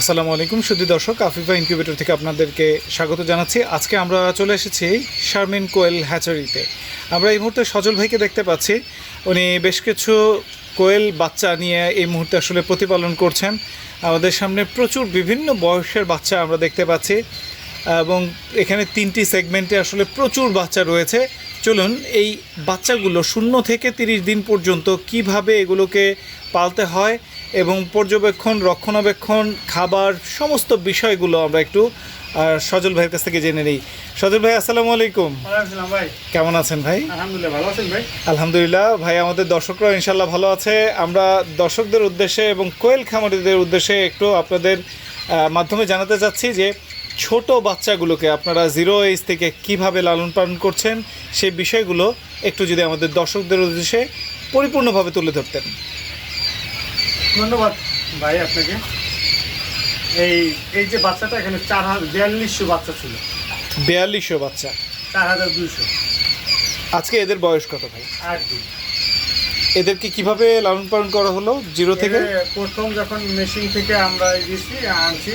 আসসালামু আলাইকুম, শুধু দর্শক, আফিফা ইনকিউবেটর থেকে আপনাদেরকে স্বাগত জানাচ্ছি। আজকে আমরা চলে এসেছি শারমিন কোয়েল হ্যাচারিতে। আমরা এই মুহূর্তে সজল ভাইকে দেখতে পাচ্ছি। উনি বেশ কিছু কোয়েল বাচ্চা নিয়ে এই মুহূর্তে আসলে প্রতিপালন করছেন। আমাদের সামনে প্রচুর বিভিন্ন বয়সের বাচ্চা আমরা দেখতে পাচ্ছি এবং এখানে তিনটি সেগমেন্টে আসলে প্রচুর বাচ্চা রয়েছে। চলুন, এই বাচ্চাগুলো শূন্য থেকে তিরিশ দিন পর্যন্ত কীভাবে এগুলোকে পালতে হয় এবং পর্যবেক্ষণ রক্ষণাবেক্ষণ খাবার সমস্ত বিষয়গুলো আমরা একটু সজল ভাইয়ের কাছ থেকে জেনে নিই। সজল ভাই আসসালামু আলাইকুম। ভাই। কেমন আছেন ভাই? আলহামদুলিল্লাহ ভালো আছেন ভাই? আলহামদুলিল্লাহ। ভাই আমাদের দর্শকরা ইনশাল্লাহ ভালো আছে। আমরা দর্শকদের উদ্দেশ্যে এবং কোয়েল খামারিদের উদ্দেশ্যে একটু আপনাদের মাধ্যমে জানাতে চাচ্ছি যে ছোট বাচ্চাগুলোকে আপনারা জিরো এজ থেকে কীভাবে লালন পালন করছেন সেই বিষয়গুলো একটু যদি আমাদের দর্শকদের উদ্দেশ্যে পরিপূর্ণভাবে তুলে ধরতেন। ধন্যবাদ ভাই আপনাকে। এই এই যে বাচ্চাটা এখানে চার হাজার বিয়াল্লিশশো বাচ্চা ছিল। বিয়াল্লিশশো বাচ্চা। চার হাজার দুইশো। আজকে এদের বয়স কত ভাই? আট দিন। এদেরকে কীভাবে লালন পালন করা হলো? জিরো থেকে? প্রথম যখন মেশিন থেকে আমরা গেছি আনছি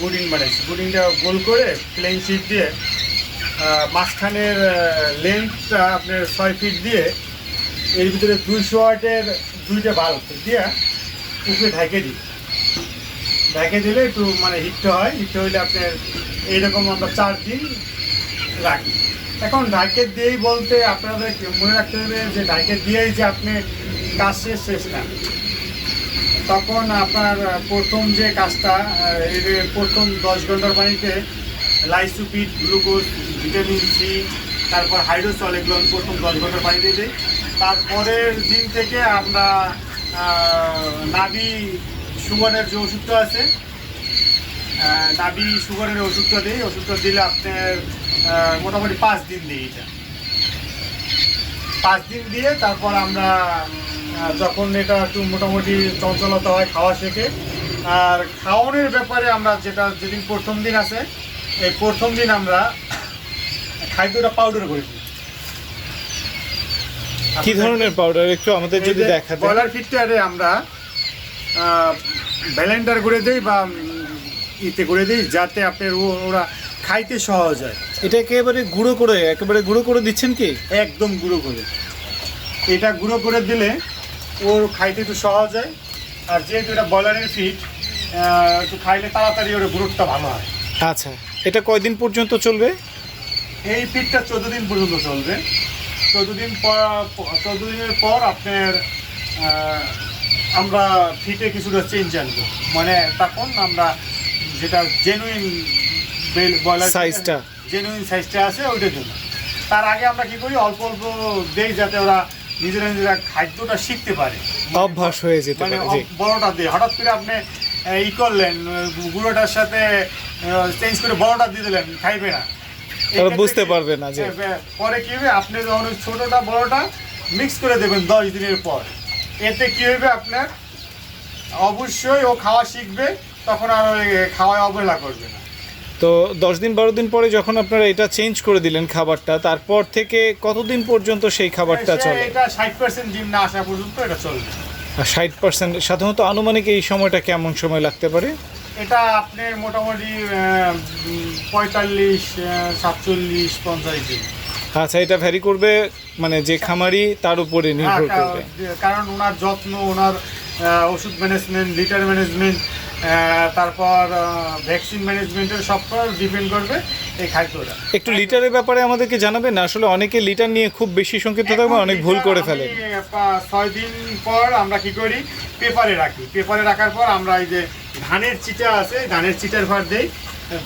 বুডিং বানাইছি। বুডিংটা গোল করে প্লেন শিট দিয়ে মাঝখানের লেন্থটা আপনার ছয় ফিট দিয়ে এর ভিতরে দুইশো ওয়াটের দুইটা বাল্ব দিয়ে উপরে ঢাকে দিই। ঢাকে দিলে একটু মানে হিটটা হয়, হিটটা হইলে আপনার এইরকম আমরা চার দিন রাখি। এখন ঢাকে দিয়েই বলতে আপনাদের মনে রাখতে হবে যে ঢাকে দিয়েই যে আপনি কাজ শেষ শেষ না। তখন আপনার প্রথম যে কাজটা প্রথম দশ ঘণ্টার পানিতে লাইসুপিড, গ্লুকোজ, ভিটামিন সি তারপর হাইড্রোসল এগুলো আমি প্রথম দশ ঘণ্টার পানিতে দিই। তারপরের দিন থেকে আমরা নাবি সুগারের যে ওষুধটা আছে নাবি সুগারের ওষুধটা দিই। ওষুধটা দিলে আপনার মোটামুটি পাঁচ দিন দিই এটা। পাঁচ দিন দিয়ে তারপর আমরা যখন এটা একটু মোটামুটি চঞ্চলতা হয় খাওয়া শেখে, আর খাওয়ানোর ব্যাপারে আমরা যেটা যেদিন প্রথম দিন আছে, এই প্রথম দিন আমরা খাদ্যটা পাউডার করে দিই। কি ধরনের পাউডার একটু আমাদের যদি দেখা বয়লার ফিটটারে আমরা ব্যালেন্ডার করে দিই বা ইতে করে দিই যাতে আপনার ও- ওরা খাইতে সহজ হয়। এটা একেবারে গুঁড়ো করে একেবারে গুঁড়ো করে দিচ্ছেন কি? একদম গুঁড়ো করে। এটা গুঁড়ো করে দিলে ওর খাইতে একটু সহজ হয়। আর যেহেতু এটা বয়লারের ফিট একটু খাইলে তাড়াতাড়ি ওর গ্রোথটা ভালো হয়। আচ্ছা এটা কয়দিন পর্যন্ত চলবে? এই ফিটটা চোদ্দ দিন পর্যন্ত চলবে। চোদ্দ দিন পর চোদ্দ দিনের পর আপনার আমরা ফিটে কিছুটা চেঞ্জ আনব। মানে তখন আমরা যেটা জেনুইন বয়লার Size-টা। জেনুইন সাইজটা আছে ওইটার জন্য তার আগে আমরা কি করি অল্প অল্প দেই যাতে ওরা নিজেরা নিজেরা খাদ্যটা শিখতে পারে। অভ্যাস হয়ে যেতে মানে পারে বড়টা দিয়ে। হঠাৎ করে আপনি ই করলেন গুঁড়োটার সাথে চেঞ্জ করে বড়টা দিয়ে দিলেন খাইবে না। তারা বুঝতে পারবে না যে পরে কি হবে? আপনি যখন ছোটটা বড়টা মিক্স করে দেবেন দশ দিনের পর। এতে কি হবে আপনার? অবশ্যই ও খাওয়া শিখবে তখন আর ওই খাওয়ায় অবহেলা করবে না। তো দশ দিন বারো দিন পরে যখন আপনারা এটা চেঞ্জ করে দিলেন খাবারটা তারপর থেকে কতদিন পর্যন্ত সেই খাবারটা চলে? এটা ষাট পার্সেন্ট ডিম না আসা পর্যন্ত এটা চলবে। আর ষাট পার্সেন্ট সাধারণত আনুমানিক এই সময়টা কেমন সময় লাগতে পারে? এটা আপনার মোটামুটি পঁয়তাল্লিশ সাতচল্লিশ পঞ্চাশ দিন। আচ্ছা এটা ভ্যারি করবে মানে যে খামারি তার উপরে হ্যাঁ, নির্ভর করবে। কারণ ওনার যত্ন ওনার ওষুধ ম্যানেজমেন্ট লিটার ম্যানেজমেন্ট তারপর ভ্যাকসিন ম্যানেজমেন্টের সব ডিপেন্ড করবে এই খাদ্যটা। একটু লিটারের ব্যাপারে আমাদেরকে জানাবেন? আসলে অনেকে লিটার নিয়ে খুব বেশি সংক্ষিপ্ত থাকবে অনেক ভুল করে ফেলে ছয় দিন পর আমরা কি করি? পেপারে রাখি। পেপারে রাখার পর আমরা এই যে ধানের চিটা আছে ধানের চিটার ভার দেই।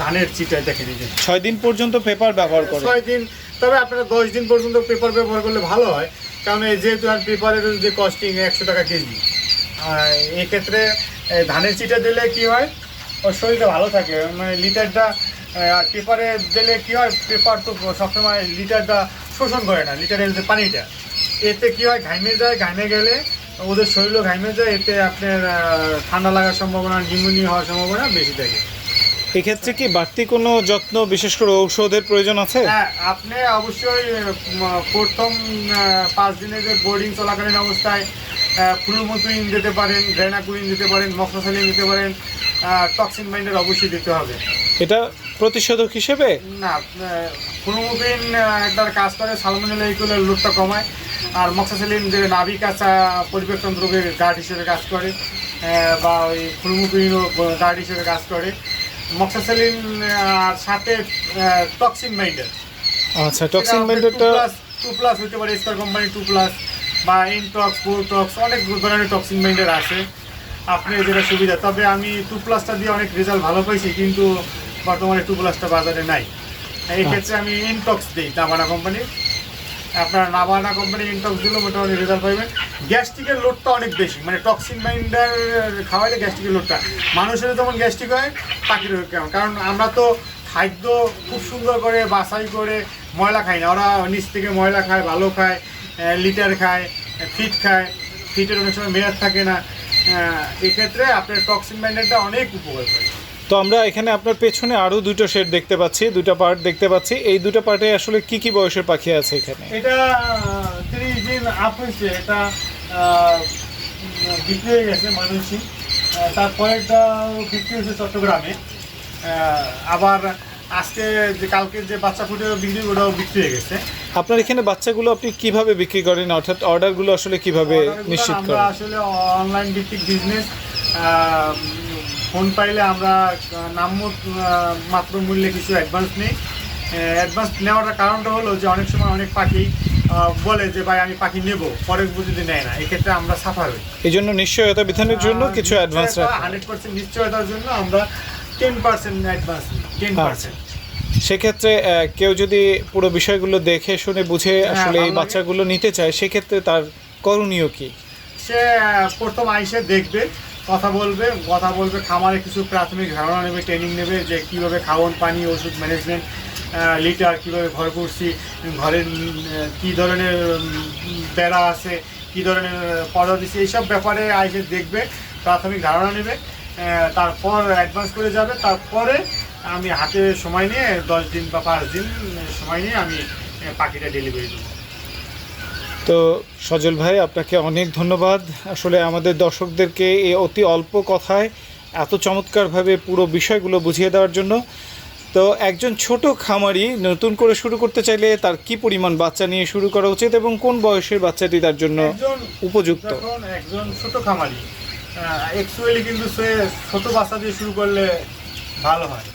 ধানের চিটা দেখে নিজে ছয় দিন পর্যন্ত পেপার ব্যবহার করে ছয় দিন তবে আপনারা দশ দিন পর্যন্ত পেপার ব্যবহার করলে ভালো হয়। কারণ এই যেহেতু আর পেপারের যে কস্টিং একশো টাকা কেজি এক্ষেত্রে ধানের চিটা দিলে কি হয়? ওর শরীরটা ভালো থাকে। মানে লিটারটা আর পেপারে দিলে কি হয়? পেপার তো সবসময় লিটারটা শোষণ করে না লিটারের যে পানিটা। এতে কি হয়? ঘাইমে যায় ঘাইমে গেলে ওদের শরীরও ঘাইমে যায় এতে আপনার ঠান্ডা লাগার সম্ভাবনা নিউমোনিয়া হওয়ার সম্ভাবনা বেশি থাকে। এক্ষেত্রে কি বাড়তি কোনো যত্ন বিশেষ করে ঔষধের প্রয়োজন আছে? হ্যাঁ আপনি অবশ্যই প্রথম পাঁচ দিনের যে বোর্ডিং চলাকালীন অবস্থায় ফ্লুমোকুইন দিতে পারেন গ্রেনাকুইন দিতে পারেন মক্সাসালিন দিতে পারেন টক্সিন বাইন্ডার অবশ্যই দিতে হবে। এটা প্রতিষেধক হিসেবে? না ফ্লুমোকুইন একটার কাজ করে সালমোনেলা এইগুলোর লোডটা কমায় আর মক্সাসালিন যে নাভি কাঁচা পরিবেশন রোগের গার্ড হিসেবে কাজ করে বা ওই ফ্লুমোকুইনও গার্ড হিসেবে কাজ করে। মক্সাসালিন আর সাথে টক্সিন বাইন্ডার আচ্ছা টক্সিন মেন্টারটা টু প্লাস হতে পারে স্টার কোম্পানি টু প্লাস বা ইনটক্স টক্স অনেক ধরনের টক্সিন মাইন্ডের আছে। আপনি যেটা সুবিধা। তবে আমি টু প্লাসটা দিয়ে অনেক রেজাল্ট ভালো পাইছি, কিন্তু বর্তমানে টু প্লাসটা বাজারে নাই। এক্ষেত্রে আমি ইনটক্স দিই নাবানা কোম্পানি আপনার নাবানা কোম্পানি ইনটক্স দিলে মোটামুটি রেজাল্ট পাইবেন। গ্যাস্ট্রিকের লোডটা অনেক বেশি মানে টক্সিন মাইন্ডার খাওয়াইলে গ্যাস্ট্রিকের লোডটা মানুষের যেমন গ্যাস্ট্রিক হয় পাখির কেমন কারণ আমরা তো খাদ্য খুব সুন্দর করে, বাছাই করে ময়লা খাই না। ওরা নিচ থেকে ময়লা খায়, ভালো খায়। লিটার খায় ফিট খায় ফিটের অনেক সময় মেয়াদ থাকে না। এক্ষেত্রে আপনার টক্সিন মাইন্ডারটা অনেক উপকার করে। তো আমরা এখানে আপনার পেছনে আরও দুটো শেড দেখতে পাচ্ছি দুটো পার্ট দেখতে পাচ্ছি। এই দুটো পার্টে আসলে কি কি বয়সের পাখি আছে এখানে? এটা তিরিশ দিন আপ হয়েছে। এটা বিক্রি হয়ে গেছে মানুষই। তারপরেটা বিক্রি হয়েছে চট্টগ্রামে। আবার আজকে যে কালকে যে বাচ্চা ফুটে বিক্রি ওটাও বিক্রি হয়ে গেছে। আপনার এখানে বাচ্চাগুলো আপনি কীভাবে বিক্রি করেন? অর্থাৎ অর্ডারগুলো আসলে কীভাবে নিশ্চিত আমরা আসলে অনলাইন ভিত্তিক বিজনেস ফোন পাইলে আমরা নাম মাত্র মূল্যে কিছু অ্যাডভান্স নেই। অ্যাডভান্স নেওয়ার কারণটা হলো যে অনেক সময় অনেক পাখি বলে যে ভাই আমি পাখি নেব। পরে যদি নেয় না এক্ষেত্রে আমরা সাফার হই। এই জন্য নিশ্চয়তা বিধানের জন্য কিছু অ্যাডভান্স হান্ড্রেড পার্সেন্ট নিশ্চয়তার জন্য আমরা ten percent advance ten. Percent সেক্ষেত্রে কেউ যদি পুরো বিষয়গুলো দেখে শুনে বুঝে আসলে এই হ্যাঁ, ভালো লাগে। বাচ্চাগুলো নিতে চায় সেক্ষেত্রে তার করণীয় কি সে প্রথম আইসে দেখবে কথা বলবে কথা বলবে খামারে কিছু প্রাথমিক ধারণা নেবে ট্রেনিং নেবে যে কীভাবে খাওয়ান পানি ওষুধ ম্যানেজমেন্ট লিটার কীভাবে ঘর করছি ঘরের কী ধরনের বেড়া আছে কী ধরনের পর্দা দিচ্ছে এইসব ব্যাপারে আইসে দেখবে প্রাথমিক ধারণা নেবে তারপর অ্যাডভান্স করে যাবে তারপরে আমি হাতে সময় নিয়ে দশ দিন বা পাঁচ দিন সময় নিয়ে আমি পাখিটা ডেলিভারি দেবো। তো সজল ভাই আপনাকে অনেক ধন্যবাদ। আসলে আমাদের দর্শকদেরকে এই অতি অল্প কথায় এত চমৎকারভাবে পুরো বিষয়গুলো বুঝিয়ে দেওয়ার জন্য। তো একজন ছোট খামারি নতুন করে শুরু করতে চাইলে তার কি পরিমাণ বাচ্চা নিয়ে শুরু করা উচিত এবং কোন বয়সের বাচ্চাটি তার জন্য উপযুক্ত? একজন ছোট খামারি অ্যাকচুয়ালি কিন্তু সে ছোট বাচ্চা দিয়ে শুরু করলে ভালো হয়।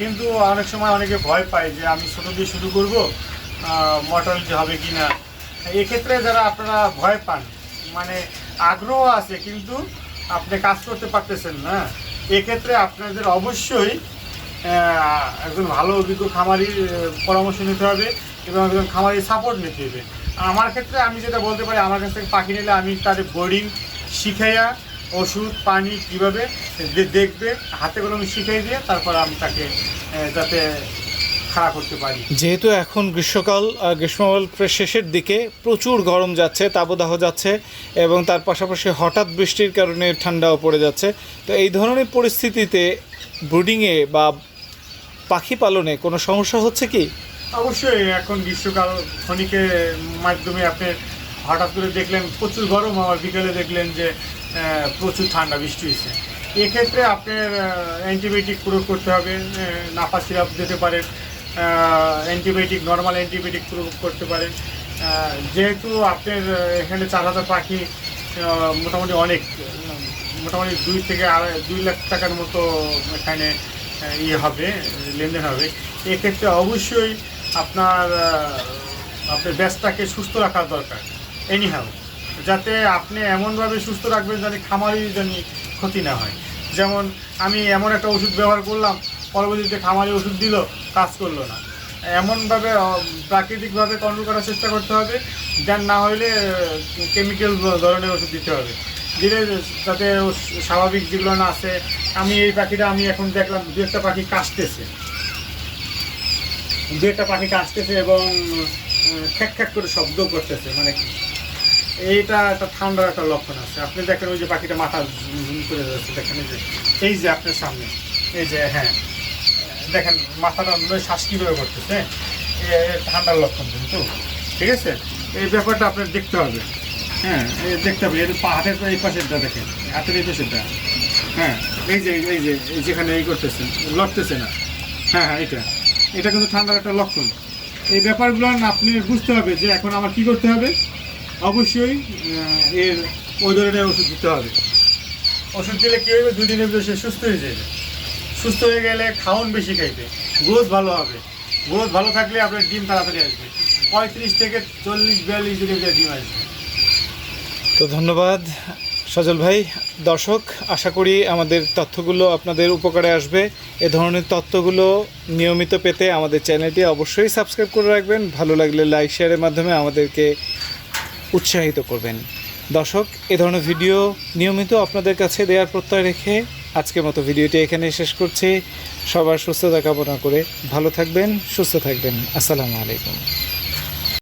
কিন্তু অনেক সময় অনেকে ভয় পায় যে আমি ছোট দিয়ে শুরু করব মর্টালিটি হবে কি না। এক্ষেত্রে যারা আপনারা ভয় পান মানে আগ্রহ আছে কিন্তু আপনি কাজ করতে পারতেছেন না, এক্ষেত্রে আপনাদের অবশ্যই একজন ভালো অভিজ্ঞ খামারির পরামর্শ নিতে হবে এবং একজন খামারির সাপোর্ট নিতে হবে। আমার ক্ষেত্রে আমি যেটা বলতে পারি, আমার কাছ থেকে পাখি নিলে আমি তাদের বোর্ডিং শিখাইয়া ওষুধ পানি কীভাবে দেখবে হাতে কলমে শিখাই দিয়ে তারপর আমি তাকে যাতে খাড়া করতে পারি। যেহেতু এখন গ্রীষ্মকাল গ্রীষ্মকাল শেষের দিকে প্রচুর গরম যাচ্ছে তাপদাহ যাচ্ছে এবং তার পাশাপাশি হঠাৎ বৃষ্টির কারণে ঠান্ডাও পড়ে যাচ্ছে। তো এই ধরনের পরিস্থিতিতে ব্রুডিংয়ে বা পাখি পালনে কোনো সমস্যা হচ্ছে কি? অবশ্যই এখন গ্রীষ্মকাল ক্ষণিকের মাধ্যমে আপনি হঠাৎ করে দেখলেন প্রচুর গরম আবার বিকেলে দেখলেন যে প্রচুর ঠান্ডা, বৃষ্টি হয়েছে। এক্ষেত্রে আপনার অ্যান্টিবায়োটিক প্রয়োগ করতে হবে নাপা সিরাপ দিতে পারেন অ্যান্টিবায়োটিক, নর্মাল অ্যান্টিবায়োটিক প্রয়োগ করতে পারেন। যেহেতু আপনার এখানে চার হাজার পাখি মোটামুটি অনেক মোটামুটি দুই থেকে আড়াই, দুই লাখ টাকার মতো এখানে ইয়ে হবে, লেনদেন হবে। এক্ষেত্রে অবশ্যই আপনার আপনার ব্যাসটাকে সুস্থ রাখার দরকার। এনিহাও যাতে আপনি এমনভাবে সুস্থ রাখবেন যাতে খামারি জানি ক্ষতি না হয়। যেমন আমি এমন একটা ওষুধ ব্যবহার করলাম, পরবর্তীতে খামারি ওষুধ দিল, কাজ করল না। এমনভাবে প্রাকৃতিকভাবে কন্ট্রোল করার চেষ্টা করতে হবে যার না হলে কেমিক্যাল ধরনের ওষুধ দিতে হবে। দিলে যাতে স্বাভাবিক যেগুলো না আছে। আমি এই পাখিটা, আমি এখন দেখলাম, দু একটা পাখি কাশতেছে। দু একটা পাখি কাশতেছে এবং খ্যাক খ্যাক করে শব্দ করতেছে মানে এইটা একটা ঠান্ডার একটা লক্ষণ আছে। আপনি দেখেন ওই যে পাখিটা মাথা ঝুম করে যাচ্ছে, দেখেন এই যে এই যে আপনার সামনে, এই যে হ্যাঁ দেখেন মাথাটা শ্বাস কীভাবে করতেছে ঠান্ডার লক্ষণ কিন্তু, ঠিক আছে? এই ব্যাপারটা আপনার দেখতে হবে হ্যাঁ দেখতে হবে এর পা- হাতের এই পাশেরটা দেখেন, হাতের এই পাশেরটা হ্যাঁ এই যে এই যে যেখানে এই করতেছেন, লড়তেছে না হ্যাঁ হ্যাঁ এটা এটা কিন্তু ঠান্ডার একটা লক্ষণ। এই ব্যাপারগুলো আপনি বুঝতে হবে যে এখন আমার কি করতে হবে? অবশ্যই এর ওই ধরনের ওষুধ দিতে হবে। ওষুধ দিলে কী হবে দুদিনের ভিতরে সে সুস্থ হয়ে যাবে সুস্থ হয়ে গেলে খাওন বেশি খাইবে গ্রোথ ভালো হবে। গ্রোথ ভালো থাকলে আপনার ডিম তাড়াতাড়ি আসবে। পঁয়ত্রিশ থেকে চল্লিশ বিয়াল্লিশ দিনের ভিতরে ডিম আসবে। তো ধন্যবাদ সজল ভাই। দর্শক আশা করি আমাদের তথ্যগুলো আপনাদের উপকারে আসবে। এ ধরনের তথ্যগুলো নিয়মিত পেতে আমাদের চ্যানেলটি অবশ্যই সাবস্ক্রাইব করে রাখবেন। ভালো লাগলে লাইক শেয়ারের মাধ্যমে আমাদেরকে উৎসাহিত করবেন। দর্শক, এ ধরনের ভিডিও নিয়মিত আপনাদের কাছে দেওয়ার প্রত্যয় রেখে আজকের মতো ভিডিওটি এখানে শেষ করছি। সবার সুস্থতা কামনা করে ভালো থাকবেন, সুস্থ থাকবেন। আসসালামু আলাইকুম।